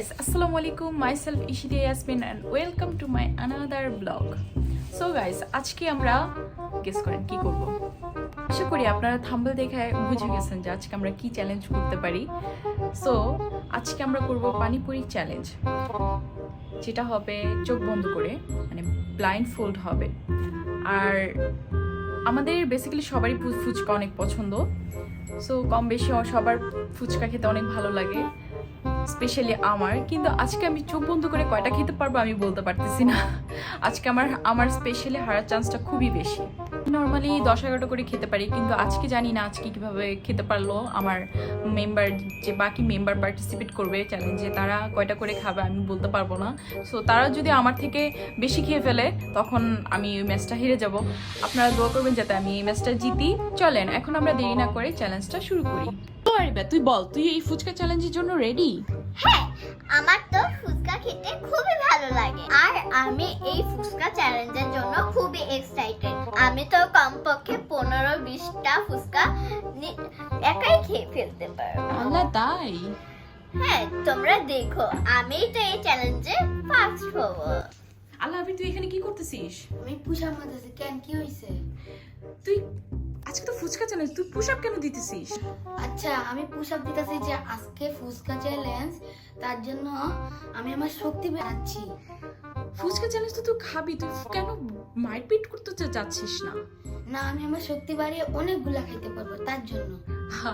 guys, আলাইকুম alaikum. Myself Ishide Yasmin and welcome to my another blog so guys, আজকে আমরা guess করেন কি করব? আশা করি আপনারা থাম্বল দেখে বুঝে গেছেন যে আজকে আমরা কি চ্যালেঞ্জ করতে পারি। সো আজকে আমরা করব পানিপুরি চ্যালেঞ্জ যেটা হবে চোখ বন্ধ করে মানে ব্লাইন্ড ফোল্ড হবে। আর আমাদের বেসিক্যালি সবারই ফুচকা অনেক পছন্দ। সো কম বেশি সবার ফুচকা খেতে অনেক ভালো লাগে। স্পেশালি আমার, কিন্তু আজকে আমি চোখ বন্ধ করে কয়টা খেতে পারব আমি বলতে পারতেছি না। আজকে আমার আমার স্পেশালি হারার চান্সটা খুবই বেশি। নর্মালি দশ এগারোটা করে খেতে পারি, কিন্তু আজকে জানি না আজকে কীভাবে খেতে পারল আমার মেম্বার যে বাকি মেম্বার পার্টিসিপেট করবে চ্যালেঞ্জে তারা কয়টা করে খাবে আমি বলতে পারব না। সো তারা যদি আমার থেকে বেশি খেয়ে ফেলে, তখন আমি ওই ম্যাচটা হেরে যাব। আপনারা দোয়া করবেন যাতে আমি এই ম্যাচটা জিতি। চলেন, এখন আমরা দেরি না করে চ্যালেঞ্জটা শুরু করি। তো আরিবা তুই বল তুই এই ফুচকা চ্যালেঞ্জের জন্য রেডি হ্যাঁ আমার তো ফুচকা খেতে খুবই ভালো লাগে। আর আমি এই ফুচকা চ্যালেঞ্জের জন্য খুবই এক্সাইটেড আমি তো কমপক্ষে পনেরো বিশটা ফুচকা একাই খেয়ে ফেলতে পারব। আল্লাহ তাই? হ্যাঁ তোমরা দেখো আমি তো এই চ্যালেঞ্জে ফার্স্ট হব। আল্লাহ আবি তুই এখানে কি করতেছিস? আমি পুষার মধ্যে কেন কি হয়েছে তুই আজকে তো ফুচকা চ্যালেঞ্জ তুই পুশ আপ কেন দিতেছিস? আচ্ছা আমি পুশ আপ দিতেছি যে আজকে ফুচকা চ্যালেঞ্জ তার জন্য আমি আমার শক্তি বেড়াচ্ছি। ফুচকা চ্যালেঞ্জ তো তুই খাবি তুই কেন মারপিট করতে যাচ্ছিস না? না আমি আমার শক্তি বাড়িয়ে অনেকগুলা খাইতে পারব তার জন্য।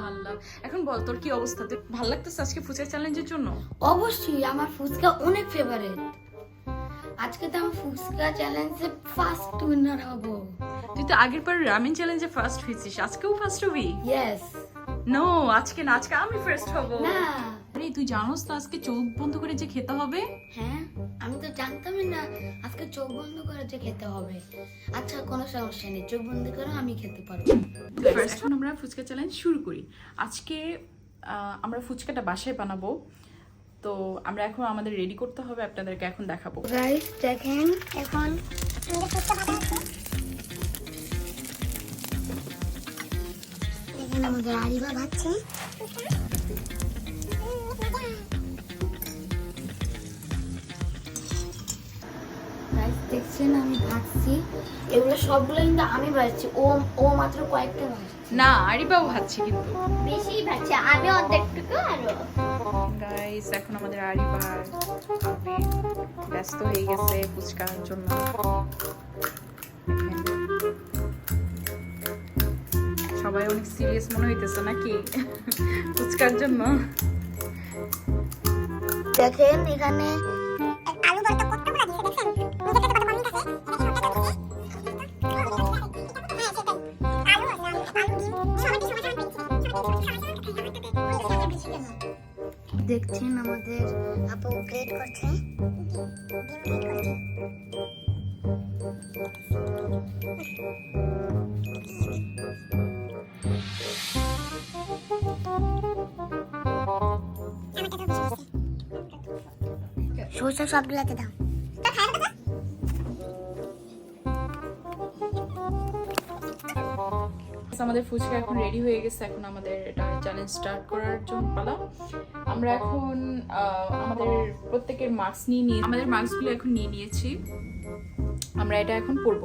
আল্লাহ এখন বল তোর কি অবস্থা? তুই ভালো লাগতেছে আজকে ফুচকা চ্যালেঞ্জের জন্য? অবশ্যই আমার ফুচকা অনেক ফেভারিট আজকে তো আমি ফুচকা চ্যালেঞ্জে ফার্স্ট উইনার হব। তুই তো আগের বার রামেন চ্যালেঞ্জে ফার্স্ট হয়েছিস আজকেও ফার্স্ট হবি? ইয়েস নো আজকে না আজকে আমি ফার্স্ট হব। না। আরে তুই জানোস তো আজকে চোখ বন্ধ করে যে খেতে হবে? হ্যাঁ আমি তো জানতামই না আজকে চোখ বন্ধ করে যে খেতে হবে। আচ্ছা কোনো সমস্যা নেই চোখ বন্ধ করে আমি খেতে পারব। ফার্স্ট আমরা ফুচকা চ্যালেঞ্জ শুরু করি। আজকে আহ, আমরা ফুচকাটা বাসায় বানাবো। তো আমরা এখন আমাদের রেডি করতে হবে আপনাদেরকে এখন দেখাবো। গাইস দেখেন এখন আমাদের আরিবা ভাবছে দেখছেন আমি ভাবছি এগুলো সবগুলো কিন্তু আমি ভাবছি ও ও মাত্র কয়েকটা না আরিবাও ভাবছি কিন্তু। বেশি ভাবছি আমি অর্ধেকটুকু আরও গাইস এখন আমাদের আরিবার ব্যস্ত হয়ে গেছে ফুচকার জন্য। সবাই অনেক সিরিয়াস মনে হইতেছে নাকি? ফুচকার জন্য। দেখেন এখানে আলু ভর্তা কতগুলো দিয়েছে দেখছেন নিজের কত কম আছে হ্যাঁ সেটাই। আলু আছে আলু আলু সবাই সবাই সবাই দেখছেন আমাদের আপু গ্রেড করছে। সরষা সবগুলাতে দাও। আমাদের ফুচকা এখন রেডি হয়ে গেছে। এখন আমাদের এটা চ্যালেঞ্জ স্টার্ট করার জন্য পালা। আমরা এখন আমাদের প্রত্যেকের মার্কস নিয়ে নিয়ে আমাদের মার্কসগুলো এখন নিয়ে নিয়েছি। আমরা এটা এখন পড়ব।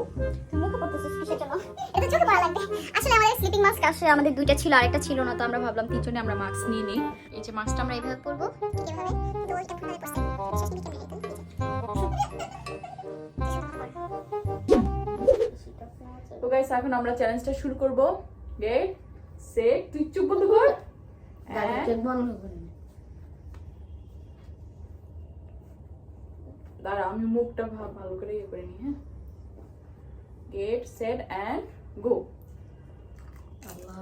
আসলে আমাদের স্লিপিং মাস্ক আসলে আমাদের দুইটা ছিল আরেকটা ছিল না তো আমরা ভাবলাম তিনজনে আমরা মাস্ক নিয়ে নিই। এই যে মাস্কটা আমরা এইভাবে পরবো কীভাবে গাইস এখন আমরা চ্যালেঞ্জটা শুরু করব। গেট সে তুই চুপ বন্ধ কর। দাঁড়া আমি মুখটা ভালো করে ইয়ে করে নিই হ্যাঁ? গেট সেট অ্যান্ড গো আল্লাহ।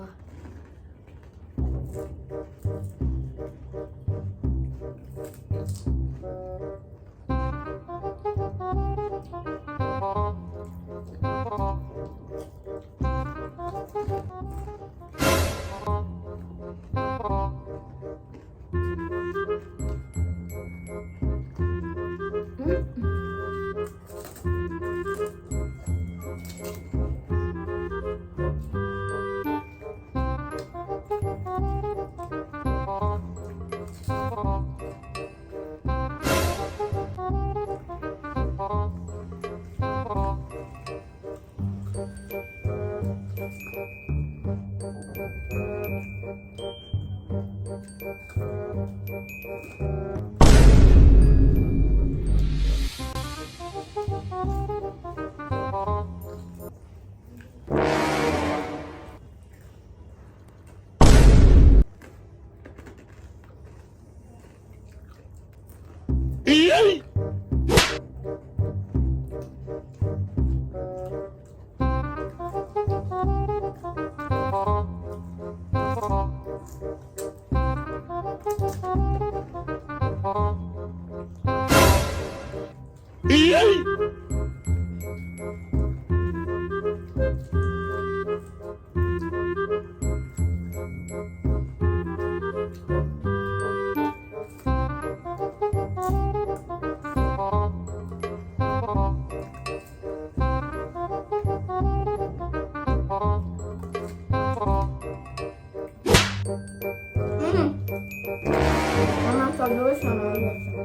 আমার সবগুলো শোনা গেছে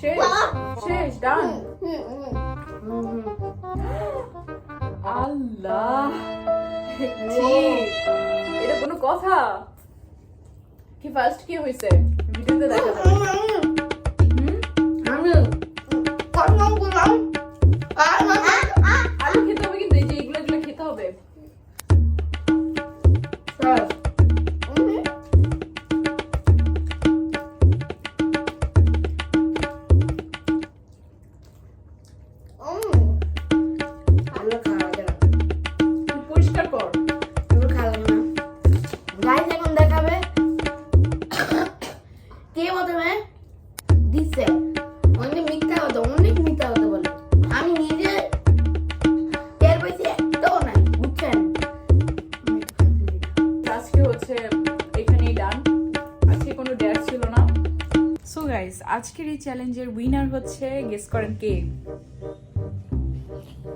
শেষ শেষ ডান আল্লাহ। এটা কোনো কথা? কি ফার্স্ট কি হয়েছে ভিডিওতে দেখা যাবে। আজকের এই চ্যালেঞ্জের উইনার হচ্ছে গেস করেন কে?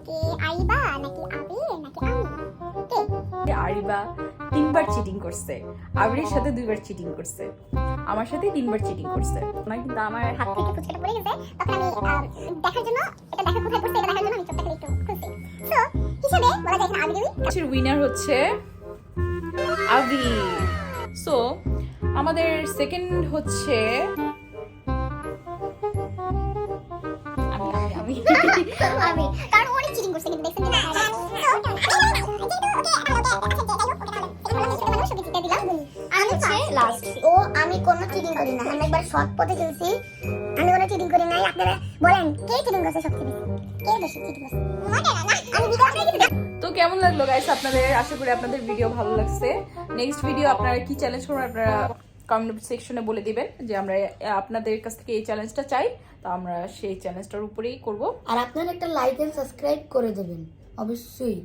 কে আইবা নাকি আবি নাকি আমি কে? আরিবা তিনবার চিটিং করছে। আবিরের সাথে দুইবার চিটিং করছে। আমার সাথে তিনবার চিটিং করছে। কিন্তু আমার হাত থেকে ফুচকাটা পড়ে গেছে তখন আমি দেখার জন্য এটা দেখা কোথায় পড়ছে এটা দেখার জন্য আমি চোখটা খালি একটু খুলছি। সো হিসাবে বলা যায় এখানে আবি উইনার হচ্ছে আবি সো আমাদের সেকেন্ড হচ্ছে আমি আমি আমি কারণ অনেক চিটিং করছে কিন্তু দেখছেন না আমি লাস্ট ও আমি কোনো চিটিং করি না আমি একবার সৎ পথে খেলছি আমি কোনো চিটিং করি নাই আপনারা বলেন কে চিটিং করছে সবচেয়ে বেশি কে বেশি চিটিং করছে আমি ভিডিও আপনাকে তো কেমন লাগল গাইস আপনাদের আশা করি আপনাদের ভিডিও ভালো লাগছে নেক্সট ভিডিও আপনারা কি চ্যালেঞ্জ করবেন আপনারা কমেন্ট সেকশনে বলে দিবেন যে আমরা আপনাদের কাছ থেকে এই চ্যালেঞ্জটা চাই তো আমরা সেই চ্যালেঞ্জটার উপরেই করব। আর আপনারা একটা লাইক এন্ড সাবস্ক্রাইব করে দেবেন অবশ্যই।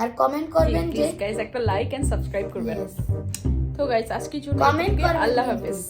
আর কমেন্ট করবেন যে গাইস একটা লাইক এন্ড সাবস্ক্রাইব করবেন। তো গাইস আজকের জন্য কমেন্ট আল্লাহ। হাফেজ।